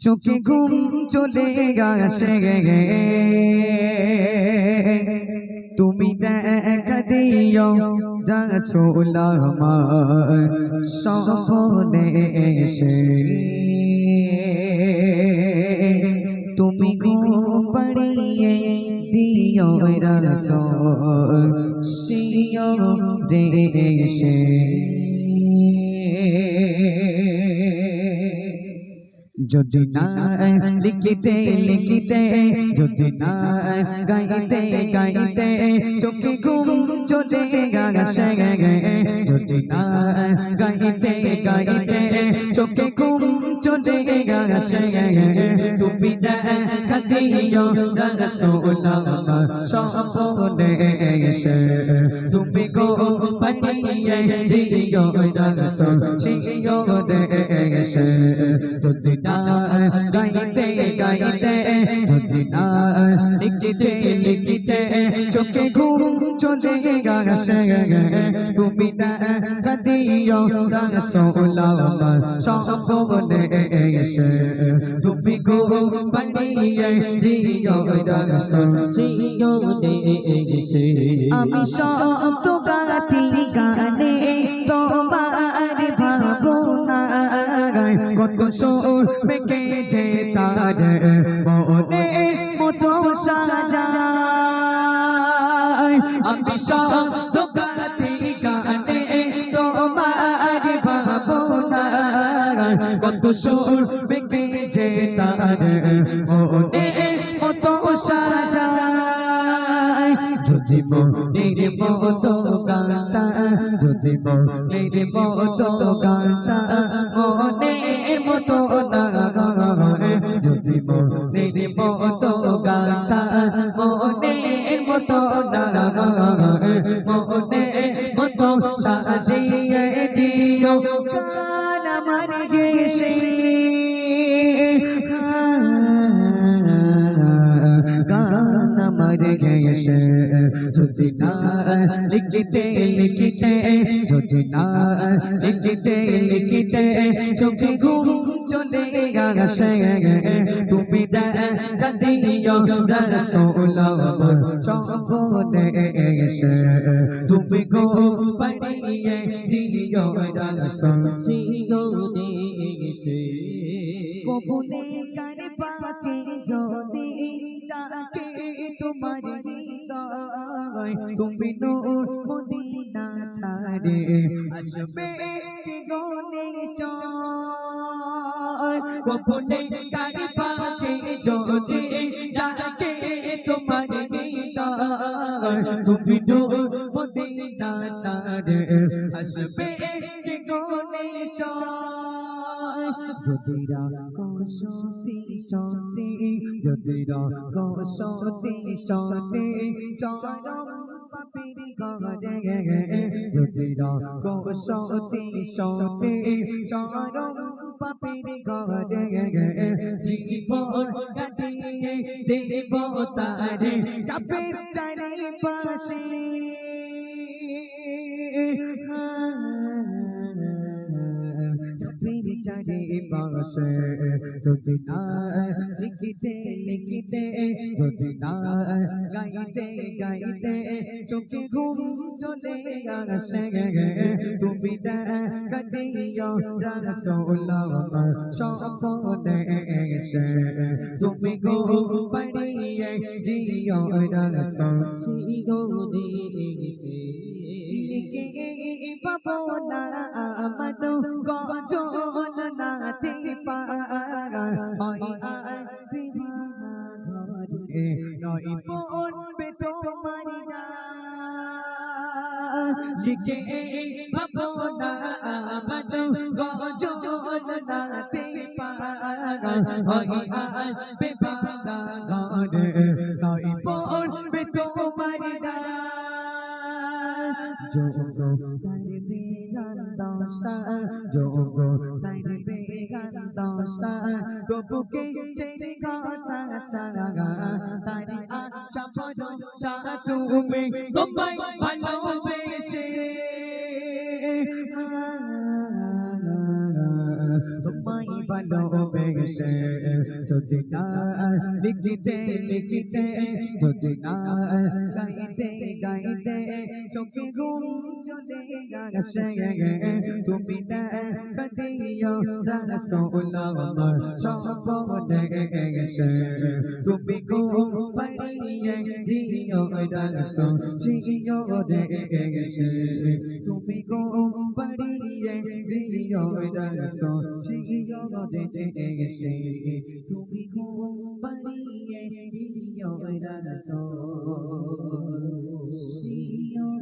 চোখে ঘুম চলে গেছে তুমি দেখা দিও রসুল আমার সপনে এসে তুমি ঘুম পড়িয়ে দিও রসুল সিও দেশে যদি না লিখিতে লিখিতে যদি না গাইতে গাইতে চোখে ঘুম চলে গেছে যদি না গাইতে গাইতে চোখে ঘুম চলে গেছে তুমি দেখা দিও রসুল সপনে এসে তুমি গো বানিয়ে দিও রসুল সিও এসে যদি না গাইতে গাইতে যদি না লিখিতে লিখিতে চোখে ঘুম চলে গেছে তুমি দেখা দিও রসুল সপনে এসে তুমি গো পাঠিয়ে দিও রসুল সিও দেশে আমি সব গাথি গানে তোমার ভাবনা কত সোর মেকে যে তার মনে মতো সাজায় আমি সব সোর মেকে যে তার মনে মতো সাজায় যদি মনের মতো গাতা যদি মনের মতো গাতা মনের মতো যদি মনের মতো গাতা মনের মতো মনের মতো সাজিয়ে গেছে যদি না লিখিতে লিখিতে যদি না লিখিতে লিখিতে চোখে ঘুম চলে গেছে তুমি দিও রসুল সপনে এসে তুমি গো পড়িয়ে দিও রসুল কবুলে কার পাকে যদি ডাকে তোমার হৃদয় তুমি নূর মদিনা ছাড়ে আসবে কি গনে কবুলে কার পাকে যদি ডাকে তোমার তুমি নূর মদিনা ছাড়ে, আসবে কি চয় যদি সতী সতী, যদি সতী সতী চরম পাপির ঘরে। যদি সতী সতী চরম পাপির ঘরে জীবন কাটিয়ে দেব তারে চাপের চারি পাশে চারি পাশে যদি লিখিতে লিখিতে যদি গাইতে গাইতে চোখে ঘুম চলে আসে। তুমি দেখা দিও রসুল সপনে এসে। তুমি গো পড়িয়ে দিও রসুল। সিও দেশে পাবনা আমদ গজন নাতে লিখে ভাবনা আমদ গজন নাতে পাই বেবাগা ঘরে নই পড়বে তোমার যোগো তারে বেগান দশা যোগো তারে বেগান দশা প্রভুকে চেরি কথা সারা তারে আশা ভরসা তুমি তোমায় ভালোবেসে তোমায় ভালোবেসে যদি না লিখিতে লিখিতে যদি না গাইতে গাইতে চোখে ঘুম চলে গেছে তুমি না কদিও রাসূল আমার সম্পদে গেছে তুমি ঘুম পাড়িয়ে দিও রাসূল জিও রে গেছে তুমি ঘুম পাড়িয়ে দিও রাসূল জিও রে গেছে তুমি ঘুম পাড়িয়ে দিও রাসূল জিও